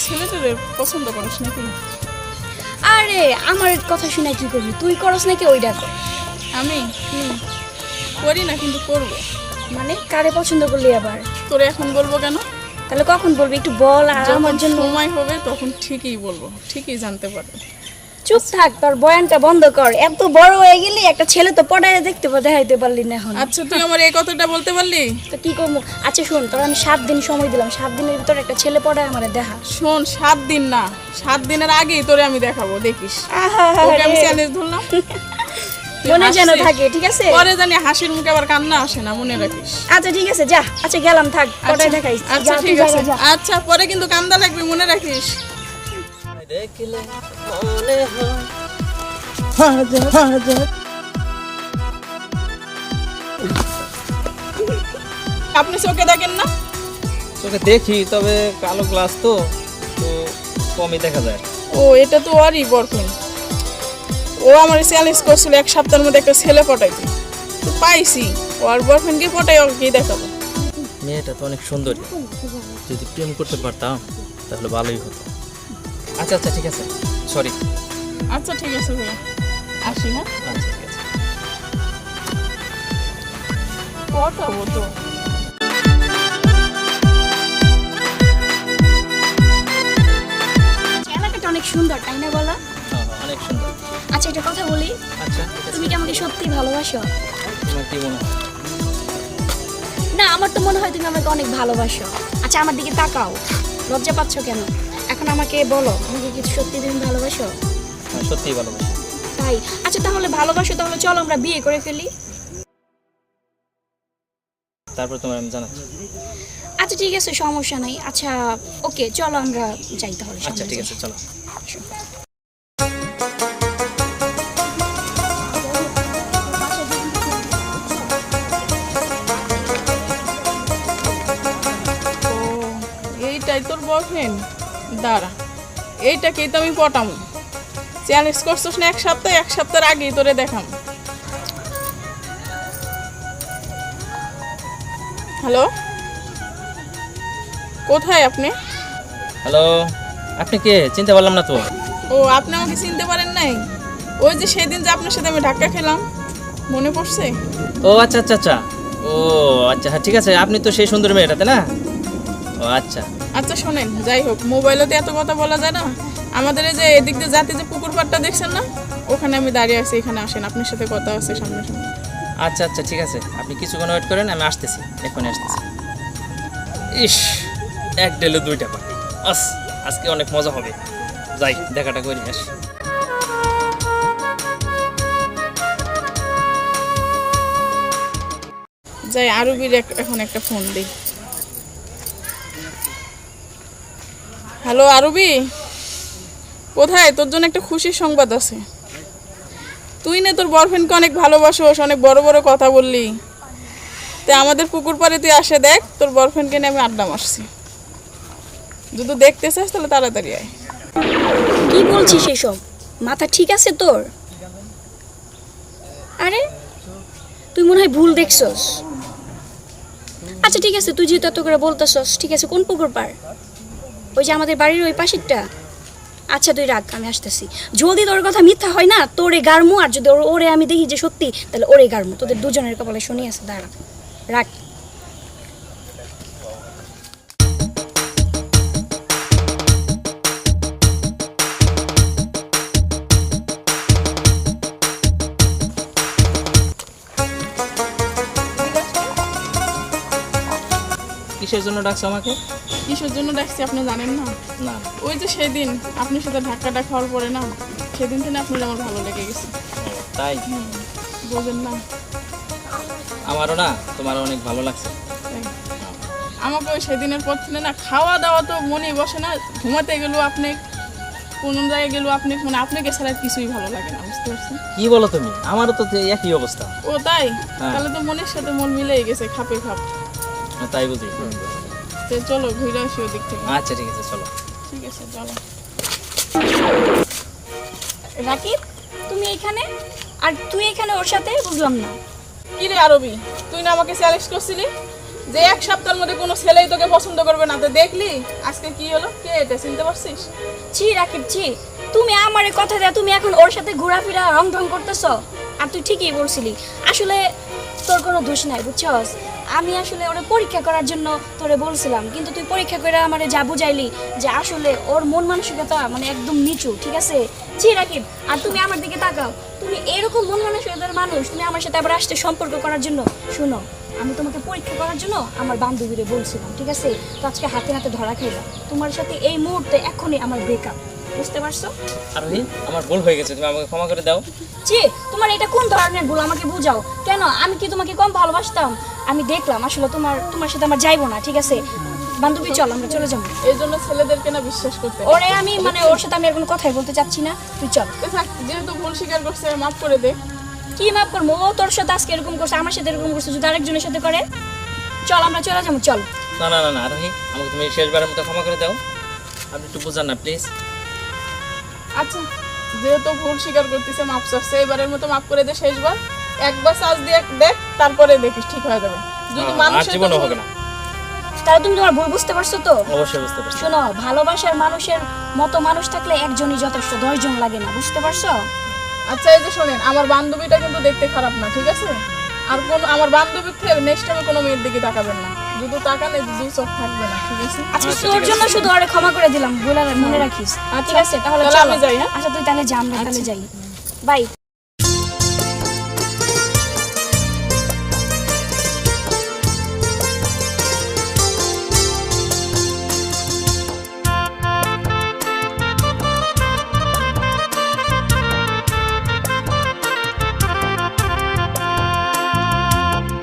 ছেলেটারে পছন্দ করিস নাকি? আরে আমার কথা শুনে কি করবি? তুই করস নাকি ওইটা কর। আমি? করি না কিন্তু করব। মানে কারে পছন্দ করলি আবার? তোরে এখন বলব কেন? তাহলে কখন বলবি? একটু বল আর আমার জন্য। সময় হবে তখন ঠিকই বলব। ঠিকই জানতে পারবে। চুপ থাক তোর বয়ানটা বন্ধ কর। এত বড় হয়ে গেলি একটা ছেলে তো পড়ায় দেখতে দেখাইতে পারলি না এখন। আচ্ছা তুই আমার এই কথাটা বলতে পারলি? তো কি করব? আচ্ছা শোন তোর আমি সাত দিন সময় দিলাম। সাত দিনের ভিতর একটা ছেলে পড়ায় আমার দেখা। শোন সাত দিন না। সাত দিনের আগেই তোরে আমি দেখাবো দেখিস। ওকে আমি চ্যালেঞ্জ ধরলাম। মনে যেন থাকে ঠিক আছে? পরে জানি হাসির মুখে আবার কান্না আসে না মনে রাখিস। আচ্ছা ঠিক আছে যা। আচ্ছা গেলাম থাক। পড়ায় দেখাই আচ্ছা ঠিক আছে। আচ্ছা পরে কিন্তু কান্দা লাগবে মনে রাখিস। দেখলে মনে হয় হাজার হাজার আপনি চোখে দেখেন না? তোকে দেখি তবে কালো গ্লাস তো তো কমই দেখা যায়। ও এটা তো ওরই বয়ফ্রেন্ড ও আমার চ্যালেঞ্জ করছিল এক সপ্তাহের মধ্যে একটা ছেলে পটাইতে। তো পাইছি ওর বয়ফ্রেন্ডকে পটাই ওকে কি দেখাবো। মেয়েটা তো অনেক সুন্দরী। যদি প্রেম করতে পারতাম তাহলে ভালোই হতো। আচ্ছা আচ্ছা ঠিক আছে। সরি আচ্ছা ঠিক আছে ভাইয়া। আসি হ্যাঁ? আচ্ছা ঠিক আছে। এলাকাটা অনেক সুন্দর তাই না বলো? হ্যাঁ, হ্যাঁ, অনেক সুন্দর। আচ্ছা একটা কথা বলি। আচ্ছা তুমি কি আমাকে সত্যি ভালোবাসো? তোমার কি মনে হয়? না আমার তো মনে হয় তুমি আমাকে অনেক ভালোবাসো। আচ্ছা আমার দিকে তাকাও। লজ্জা পাচ্ছ কেন? এখন আমাকে বলো আমাকে কি সত্যি তুমি ভালোবাসো? হ্যাঁ, সত্যিই ভালোবাসি। তাই? আচ্ছা তাহলে ভালোবাসো তাহলে চলো আমরা বিয়ে করে ফেলি। তারপর তোমার আমি জানাচ্ছি। আচ্ছা ঠিক আছে সমস্যা নাই। আচ্ছা ওকে চলো আমরা যাই তাহলে আচ্ছা ঠিক আছে চলো। ও এইটাই তোর বয়ফ্রেন্ড দাঁড়া এইটাকেই তো আমি পটামো। চ্যালেঞ্জ করছিস না এক সপ্তাহ এক সপ্তাহের আগেই তোরে দেখাম। হ্যালো? কোথায় আপনি? হ্যালো আপনি কে? চিনতে পারলাম না তো। ও আপনি আমাকে চিনতে পারেন নাই? ওই যে সেদিন যে আপনার সাথে আমি ধাক্কা খেলাম মনে পড়ছে? ও আচ্ছা আচ্ছা আচ্ছা। ও আচ্ছা হ্যাঁ ঠিক আছে আপনি তো সেই সুন্দর মেয়েটাতে না? ও আচ্ছা। আচ্ছা শোনেন যাই হোক মোবাইলে তো এত কথা বলা যায় না। আমাদের এই যে এদিক দিয়ে জাতি যে পুকুর পাড়টা দেখছেন না ওখানে আমি দাঁড়িয়ে আছি এখানে আসেন আপনার সাথে কথা আছে সামনে সামনে আচ্ছা আচ্ছা ঠিক আছে। আপনি কিছুক্ষণ ওয়েট করেন আমি আসতেছি এখনই আসতেছি। ইস এক ডেলে দুইটা পাখি আস আজকে অনেক মজা হবে। যাই দেখাটা করি আসি। যাই আরবির এখন একটা ফোন দিই। হ্যালো আরবি। কোথায়? তোর জন্য একটা খুশির সংবাদ আছে। তুই না, তোর বয়ফ্রেন্ডকে অনেক ভালোবাসোস, অনেক বড় বড় কথা বললি। তা আমাদের পুকুর পাড়ে তুই আসে দেখ, তোর বয়ফ্রেন্ডকে নিয়ে আমি আড্ডা মারছি। যদি দেখতে চাস তাহলে তাড়াতাড়ি আয়। কি বলছিস এসব? মাথা ঠিক আছে তোর? আরে, তুই মনে হয় ভুল দেখছস। আচ্ছা ঠিক আছে, তুই যেহেতু এত করে বলতেছস, ঠিক আছে, কোন পুকুর পার ওই যে আমাদের বাড়ির ওই পাশেরটা। আচ্ছা তুই রাখ, আমি আসতেছি। যদি তোর কথা মিথ্যা হয় না, তোরে গারমু, আর যদি ওর- আমি দেখি যে সত্যি, তাহলে ওরে গারমু। তোদের দুজনের কপালে শুনিয়েছে দাঁড়া। রাখ। কিসের জন্য ডাকছো আমাকে? কিসের জন্য ডাকছি আপনি জানেন না? না। ওই যে সেদিন আপনার সাথে ধাক্কাটা খাওয়ার পরে না সেদিন থেকে আপনার আমার ভালো লেগে গেছে। তাই? বোঝেন না। আমারও না তোমার অনেক ভালো লাগছে। আমাকে ওই সেদিনের পর থেকে না খাওয়া দাওয়া তো মনেই বসে না ঘুমাতে গেলেও আপনি কোন জায়গায় গেলেও আপনি মানে আপনাকে ছাড়া কিছুই ভালো লাগে না বুঝতে পারছেন? কি বলো তুমি? আমারও তো একই অবস্থা। ও তাই? হ্যাঁ। তাহলে তো মনের সাথে মন মিলেই গেছে খাপে খাপ। তাই বুঝি। চলো ঘুরে আসি ওদিক থেকে। আচ্ছা ঠিক আছে চলো। ঠিক আছে চলো। রাকিব তুমি এখানে? আর তুই এখানে ওর সাথে? বুঝলাম না। কি রে আরবি তুই না আমাকে চ্যালেঞ্জ করছিলি? যে এক সপ্তাহের মধ্যে কোনো ছেলেই তোকে পছন্দ করবে না। তো দেখলি আজকে কি হলো? কে এটা চিনতে পারছিস? ছি রাকিব ছি। তুমি আমার কথা দেয়া তুমি এখন ওর সাথে ঘোরাফেরা রং ঢং করতেছ? আর তুই ঠিকই বলছিলি। আসলে তোর কোনো দোষ নাই, বুঝছস? আমি আসলে ওরা পরীক্ষা করার জন্য তোরে বলছিলাম, কিন্তু তুই পরীক্ষা করে আমারে যা বুঝাইলি যে আসলে ওর মন মানসিকতা মানে একদম নিচু, ঠিক আছে? জি রাকিব, আর তুমি আমার দিকে তাকাও। তুমি এরকম মন মানসিকতার মানুষ, তুমি আমার সাথে আবার আসতে সম্পর্ক করার জন্য। শুনো, আমি তোমাকে পরীক্ষা করার জন্য আমার বান্ধবীরে বলছিলাম, ঠিক আছে? তো আজকে হাতে হাতে ধরা খাইলাম। তোমার সাথে এই মুহূর্তে এখনই আমার ব্রেকআপ বুঝতে পারছ? আরোহী আমার ভুল হয়ে গেছে তুমি আমাকে ক্ষমা করে দাও। জি তোমার এটা কোন ধরনের ভুল? আমাকে বুঝাও। কেন? আমি কি তোমাকে কম ভালোবাসতাম? আমি দেখলাম আসলে তোমার তোমার সাথে আমার যাইবো না ঠিক আছে? বান্ধবী চল আমরা চলে যাব। এই জন্য ছেলেদেরকে না বিশ্বাস করতে ওরে আমি মানে ওর সাথে আমি আর কোনো কথাই বলতে চাচ্ছি না। তুই চল। যেহেতু ভুল স্বীকার করছে মাফ করে দে। কি মাপ করব? ও তোর সাথে আজকে এরকম করছে আমার সাথে এরকম করছে যদি আরেকজনের সাথে করে? চল আমরা চলে যাব চল। না না না না আরোহী আমাকে তুমি শেষবারের মতো ক্ষমা করে দাও। আপনি একটু বোঝান না প্লিজ। আচ্ছা যেহেতু ভুল স্বীকার করতেছে মাফ চাচ্ছে এবারের মতো মাফ করে দে শেষবার। একবার চার্জ দিয়ে দেখ তারপরে দেখিস ঠিক হয়ে যাবে। যদি জীবনও হবে না। তাহলে তুমি তোমার ভুল বুঝতে পারছ তো? অবশ্যই বুঝতে পারছি। শোনো ভালোবাসার মানুষের মতো মানুষ থাকলে একজনই যথেষ্ট দশজন লাগে না বুঝতে পারছ? আচ্ছা এই যে শোনেন আমার বান্ধবীটা কিন্তু দেখতে খারাপ না ঠিক আছে? আর কোন আমার বান্ধবীর থেকে নেক্সট টাইমে কোনো মেয়ের দিকে তাকাবেন না। যদি টাকা নেই দুই চোখ থাকবে না ঠিক আছে? আচ্ছা আচ্ছা, তোর জন্য শুধু আরে ক্ষমা করে দিলাম বলে মনে রাখিস। ঠিক আছে তাহলে তাহলে আমি যাই, হ্যাঁ? আচ্ছা তুই তাহলে যা আমরা তাহলে যাই। বাই।